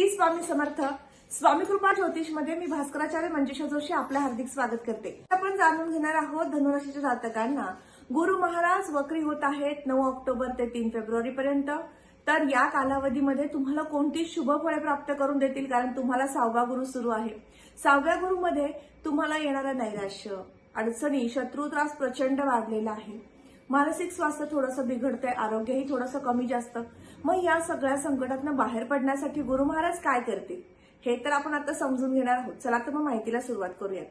स्वामी समर्थ स्वामी कृपा ज्योतिषमध्ये मी भास्कराचार्य मंजुषा जोशी आपलं हार्दिक स्वागत करते. आपण जाणून घेणार आहोत धनुराशीच्या जातकांना. गुरु महाराज वक्री होत आहेत नऊ ऑक्टोबर ते तीन फेब्रुवारी पर्यंत तर या कालावधीमध्ये तुम्हाला कोणती शुभ फळे प्राप्त करून देतील? कारण तुम्हाला सहावा गुरु सुरू आहे. सहाव्या गुरुमध्ये तुम्हाला येणारं नैराश्य अडचणी शत्रू त्रास प्रचंड वाढलेला आहे. मानसिक स्वास्थ्य थोडंसं बिघडतंय आरोग्यही थोडंसं कमी जास्त. मग या सगळ्या संकटातनं बाहेर पडण्यासाठी गुरु महाराज काय करतील? हे तर आपण आता समजून घेणार आहोत. चला तर मग माहितीला सुरुवात करूयात.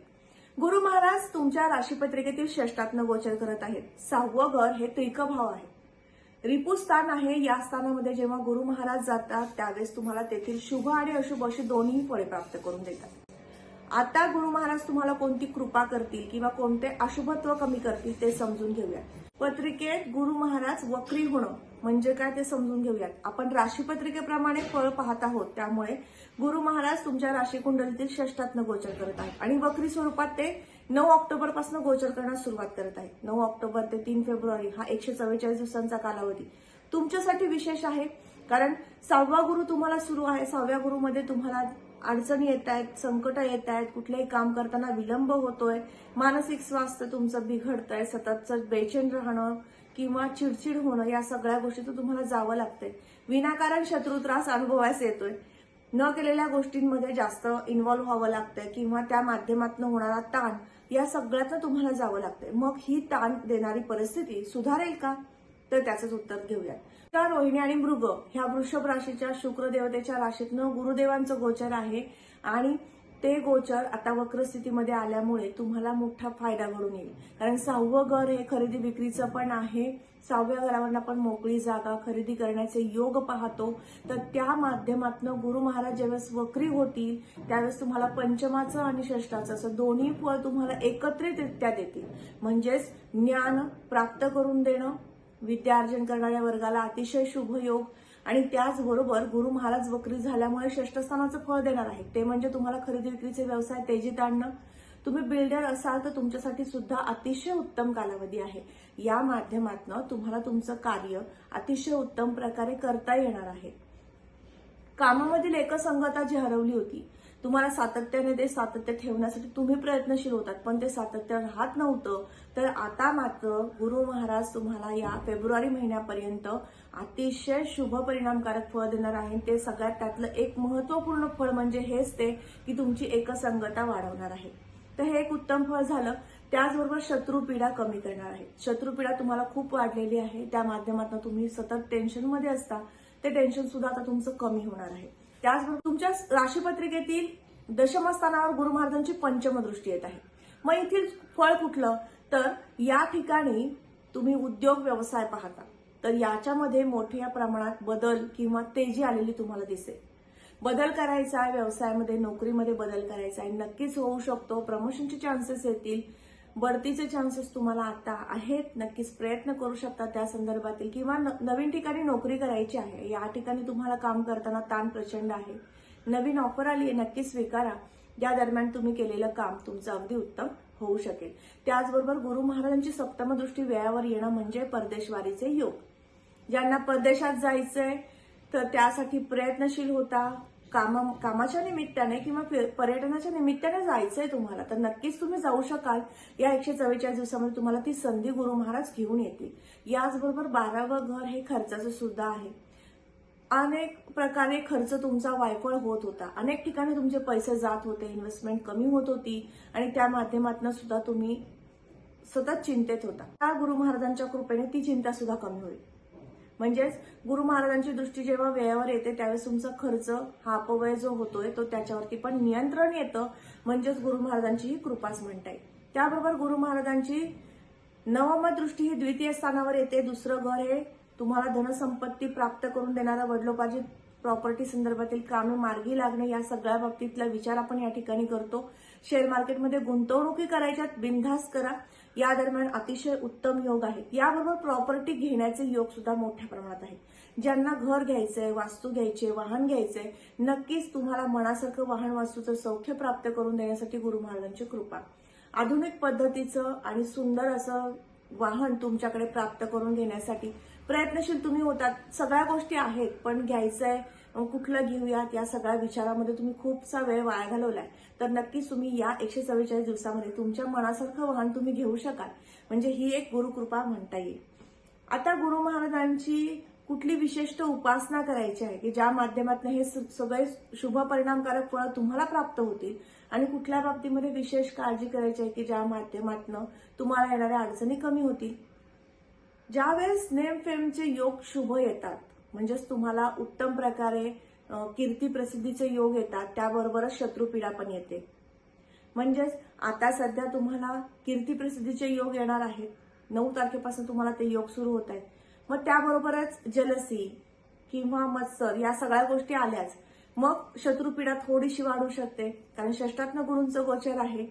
गुरु महाराज तुमच्या राशीपत्रिकेतील षष्टातनं गोचर करत आहेत. सहावं घर हे त्रिकभाव आहे. रिपू स्थान आहे. या स्थानामध्ये जेव्हा गुरु महाराज जातात त्यावेळेस तुम्हाला तेथील शुभ आणि अशुभ अशी दोन्ही फळे प्राप्त करून देतात. आता गुरु महाराज तुम्हाला कोणती कृपा करतील किंवा कोणते अशुभत्व कमी करतील ते समजून घेऊयात. पत्रिकेत गुरु महाराज वक्री होणं. म्हणजे काय ते समजून घेऊयात. आपण राशीपत्रिकेप्रमाणे फळ पाहत आहोत. त्यामुळे गुरु महाराज तुमच्या राशी कुंडलीतील षष्टातनं गोचर करत आहेत. आणि वक्री स्वरूपात ते नऊ ऑक्टोबरपासून गोचर करण्यास सुरुवात करत आहेत. नऊ ऑक्टोबर ते तीन फेब्रुवारी हा एकशे चव्वेचाळीस दिवसांचा कालावधी. तुमच्यासाठी विशेष आहे कारण सहावा गुरु तुम्हाला सुरू आहे. सहाव्या गुरुमध्ये तुम्हाला अडचणी येत आहेत संकट येत आहेत. कुठलेही काम करताना विलंब होतोय. मानसिक स्वास्थ्य तुमचं बिघडतंय. सततचं बेचैन राहणं किंवा चिडचिड होणं या सगळ्या गोष्टीतून तुम्हाला जावं लागतंय. विनाकारण शत्रू त्रास अनुभवायस येतोय. न केलेल्या गोष्टींमध्ये जास्त इन्व्हॉल्व्ह व्हावं लागतंय किंवा त्या माध्यमातून होणारा ताण या सगळ्यातनं तुम्हाला जावं लागतंय. मग ही ताण देणारी परिस्थिती सुधारेल का? तर त्याचंच उत्तर घेऊया तर रोहिणी आणि मृग ह्या वृषभ राशीच्या शुक्र देवतेच्या राशीतनं गुरुदेवांचं गोचर आहे आणि ते गोचर आता वक्र स्थितीमध्ये आल्यामुळे तुम्हाला मोठा फायदा घडून येईल. कारण सहावं घर हे खरेदी विक्रीचं पण आहे. सहाव्या घरावरून आपण मोकळी जागा खरेदी करण्याचे योग पाहतो. तर त्या माध्यमातून गुरु महाराज ज्यावेळेस वक्री होतील त्यावेळेस तुम्हाला पंचमाचं आणि षष्टाचं असं दोन्ही फळ तुम्हाला एकत्रितरित्या देतील. म्हणजेच ज्ञान प्राप्त करून देणं विद्यार्जन करणाऱ्या वर्गाला अतिशय शुभ योग आणि त्याचबरोबर गुरु महाराज वक्री झाल्यामुळे श्रेष्ठस्थानाचं फळ देणार आहे ते म्हणजे तुम्हाला खरेदी विक्रीचे व्यवसाय तेजीत आणणं. तुम्ही बिल्डर असाल तर तुमच्यासाठी सुद्धा अतिशय उत्तम कालावधी आहे. या माध्यमातून तुम्हाला तुमचं कार्य अतिशय उत्तम प्रकारे करता येणार आहे. कामामधील एकसंगता जी हरवली होती तुम्हाला सातत्याने ते सातत्य ठेवण्यासाठी तुम्ही प्रयत्नशील होतात पण ते सातत्य राहत नव्हतं. तर आता मात्र गुरु महाराज तुम्हाला या फेब्रुवारी महिन्यापर्यंत अतिशय शुभ परिणामकारक फळ देणार आहे. ते सगळ्यात त्यातलं एक महत्त्वपूर्ण फळ म्हणजे हेच ते की तुमची एकसंगता वाढवणार आहे. तर हे एक उत्तम फळ झालं. त्याचबरोबर शत्रुपीडा कमी करणार आहे. शत्रुपीडा तुम्हाला खूप वाढलेली आहे. त्या माध्यमातून तुम्ही सतत टेन्शनमध्ये असता. ते टेन्शन सुद्धा आता तुमचं कमी होणार आहे. त्याचबरोबर तुमच्या राशीपत्रिकेतील दशमस्थानावर गुरु महाराजांची पंचम दृष्टी येत आहे. मग येथील फळ कुठलं? तर या ठिकाणी तुम्ही उद्योग व्यवसाय पाहता. तर याच्यामध्ये मोठ्या प्रमाणात बदल किंवा तेजी आलेली तुम्हाला दिसेल. बदल करायचा आहे व्यवसायामध्ये नोकरीमध्ये बदल करायचा आहे नक्कीच होऊ शकतो. प्रमोशनचे चान्सेस येतील. बढतीचे चान्सेस तुम्हाला आता आहेत. नक्कीच प्रयत्न करू शकता त्या संदर्भातील. किंवा न- नवीन ठिकाणी नोकरी करायची आहे या ठिकाणी तुम्हाला काम करताना ताण प्रचंड आहे. नवीन ऑफर आली आहे नक्की स्वीकारा. या दरम्यान तुम्ही केलेलं काम तुमचं अगदी उत्तम होऊ शकेल. त्याचबरोबर गुरु महाराजांची सप्तमदृष्टी वेळावर येणं म्हणजे परदेशवारीचे योग. ज्यांना परदेशात जायचंय तर त्यासाठी प्रयत्नशील होता. कामा कामाच्या निमित्ताने किंवा पर्यटनाच्या निमित्ताने जायचंय तुम्हाला तर नक्कीच तुम्ही जाऊ शकाल. या एकशे चव्वेचाळीस दिवसामध्ये तुम्हाला ती संधी गुरु महाराज घेऊन येतील. याचबरोबर बारावं घर हे खर्चाचं सुद्धा आहे. अनेक प्रकारे खर्च तुमचा वायफळ होत होता. अनेक ठिकाणी तुमचे पैसे जात होते इन्व्हेस्टमेंट कमी होत होती आणि त्या माध्यमातून सुद्धा तुम्ही सतत चिंतेत होता. त्या गुरु महाराजांच्या कृपेने ती चिंता सुद्धा कमी होईल. म्हणजेच गुरु महाराजांची दृष्टी जेव्हा वेळेवर येते त्यावेळेस तुमचा खर्च हा अपव्यय जो होतोय तो त्याच्यावरती पण नियंत्रण येतं. म्हणजेच गुरु महाराजांची ही कृपाच म्हणता येईल त्याबरोबर गुरु महाराजांची नवम दृष्टी ही द्वितीय स्थानावर येते. दुसरं घर हे तुम्हाला धनसंपत्ती प्राप्त करून देणारा वडलोपार्जित प्रॉपर्टी संदर्भातील कामे मार्गी लागणे या सगळ्या बाबतीतला विचार आपण या ठिकाणी करतो. शेअर मार्केटमध्ये गुंतवणुकी करायच्यात बिनधास्त करा. या दरम्यान अतिशय उत्तम योग आहेत. याबरोबर प्रॉपर्टी घेण्याचे योग सुद्धा मोठ्या प्रमाणात आहेत. ज्यांना घर घ्यायचंय वास्तू घ्यायचे वाहन घ्यायचंय नक्कीच तुम्हाला मनासारखं वाहन वास्तूचं सौख्य प्राप्त करून देण्यासाठी गुरु महाराजांची कृपा. आधुनिक पद्धतीचं आणि सुंदर असं वाहन तुमच्याकडे प्राप्त करून घेण्यासाठी प्रयत्नशील तुम्ही होतात. सगळ्या गोष्टी आहेत पण घ्यायचंय कुठलं घेऊयात या सगळ्या विचारामध्ये तुम्ही खूपसा वेळ वाया घालवलाय. तर नक्कीच तुम्ही या एकशे चव्वेचाळीस दिवसामध्ये तुमच्या मनासारखं वाहन तुम्ही घेऊ शकाल. म्हणजे ही एक गुरुकृपा म्हणता येईल. आता गुरु महाराजांची कुठली विशिष्ट उपासना करायची आहे की ज्या माध्यमातून हे सगळे शुभ परिणामकारक फळं तुम्हाला प्राप्त होतील? आणि कुठल्या बाबतीमध्ये विशेष काळजी करायची आहे की ज्या माध्यमातून तुम्हाला येणाऱ्या अडचणी कमी होतील? ज्यावेळेस नेम फेमचे योग शुभ येतात म्हणजेच तुम्हाला उत्तम प्रकारे कीर्ती प्रसिद्धीचे योग येतात त्याबरोबरच शत्रुपीडा पण येते. म्हणजेच आता सध्या तुम्हाला कीर्ती प्रसिद्धीचे योग येणार आहेत. नऊ तारखेपासून तुम्हाला ते योग सुरू होत आहेत. मग त्याबरोबरच जलसी किंवा मत्सर या सगळ्या गोष्टी आल्याच. मग शत्रुपीडा थोडीशी वाढू शकते कारण षष्टात्म गुरूंचं गोचर आहे.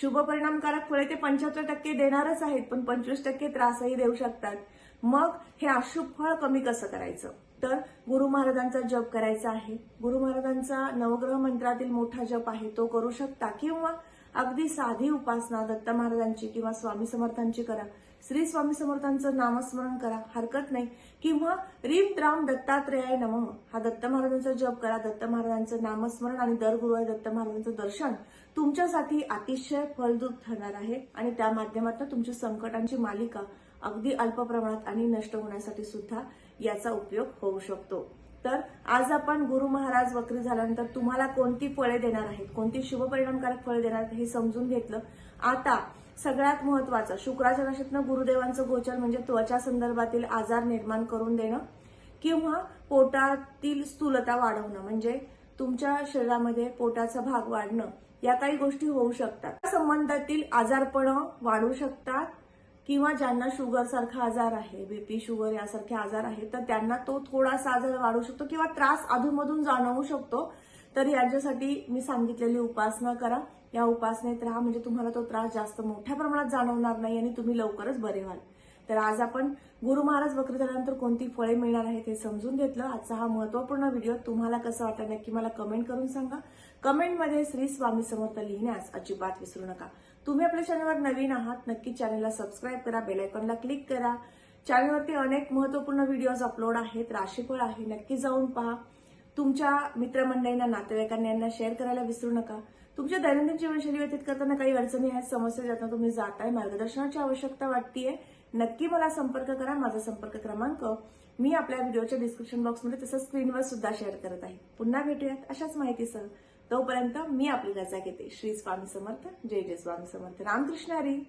शुभ परिणामकारक फळे ते पंच्याहत्तर टक्के देणारच आहेत पण पंचवीस टक्के त्रासही देऊ शकतात. मग हे अशुभ फळ कमी कसं करायचं? तर गुरु महाराजांचा जप करायचा आहे. गुरु महाराजांचा नवग्रह मंत्रातील मोठा जप आहे तो करू शकता. किंवा अगदी साधी उपासना दत्त महाराजांची किंवा स्वामी समर्थांची करा. श्री स्वामी समर्थांचं नामस्मरण करा. हरकत नाही. किंवा रीम द्राम दत्तात्रेयाय नम. हा दत्त महाराजांचा जप करा. दत्त महाराजांचं नामस्मरण आणि दर गुरुवारी दत्त महाराजांचं दर्शन तुमच्यासाठी अतिशय फलदूत ठरणार आहे आणि त्या माध्यमातून तुमच्या संकटांची मालिका अगदी अल्प प्रमाणात आणि नष्ट होण्यासाठी सुद्धा याचा उपयोग होऊ शकतो. तर आज आपण गुरु महाराज वक्री झाल्यानंतर तुम्हाला कोणती फळे देणार आहेत? कोणती शुभ परिणामकारक फळे देणार आहेत हे समजून घेतलं. आता सगळ्यात महत्वाचं शुक्राच्या राशीतनं गुरुदेवांचं गोचर म्हणजे त्वचा संदर्भातील आजार निर्माण करून देणं किंवा पोटातील स्थूलता वाढवणं म्हणजे तुमच्या शरीरामध्ये पोटाचा भाग वाढणं. या काही गोष्टी होऊ शकतात. त्या संबंधातील आजारपण वाढू शकतात किंवा ज्यांना शुगर सारखा आजार आहे बीपी शुगर यासारखे आजार आहेत तर त्यांना तो थोडासा आजार वाढू शकतो किंवा त्रास अधूनमधून जाणवू शकतो. तर याच्यासाठी मी सांगितलेली उपासना करा. या उपासनेत राहा म्हणजे तुम्हाला तो त्रास जास्त मोठ्या प्रमाणात जाणवणार नाही आणि तुम्ही लवकरच बरे व्हाल. तर आज आपण गुरु महाराज वक्र झाल्यानंतर कोणती फळे मिळणार आहेत हे समजून घेतलं. आजचा हा महत्त्वपूर्ण व्हिडिओ तुम्हाला कसा वाटला नक्की मला कमेंट करून सांगा. कमेंटमध्ये श्री स्वामी समर्थ लिहिण्यास अजिबात विसरू नका. तुम्ही आपल्या चॅनलवर नवीन आहात नक्की चॅनलला सबस्क्राईब करा बेलायकॉनला क्लिक करा. चॅनलवरती अनेक महत्त्वपूर्ण व्हिडिओज अपलोड आहेत राशीफळ आहे नक्की जाऊन पहा. तुमच्या मित्रमंडळींना नातेवाईकांना यांना शेअर करायला विसरू नका. तुमच्या दैनंदिन जीवनशैली व्यतीत करताना काही अडचणी आहेत समस्या ज्यातून तुम्ही जाताय मार्गदर्शनाची आवश्यकता वाटतीये नक्की मला संपर्क करा माझा संपर्क क्रमांक. मी आपल्या व्हिडिओच्या डिस्क्रिप्शन बॉक्समध्ये तसंच स्क्रीनवर सुद्धा शेअर करत आहे. पुन्हा भेटूयात अशाच माहितीसह. तोपर्यंत मी आपली रजा घेते श्री स्वामी समर्थ. जय जय स्वामी समर्थ. रामकृष्ण हरी.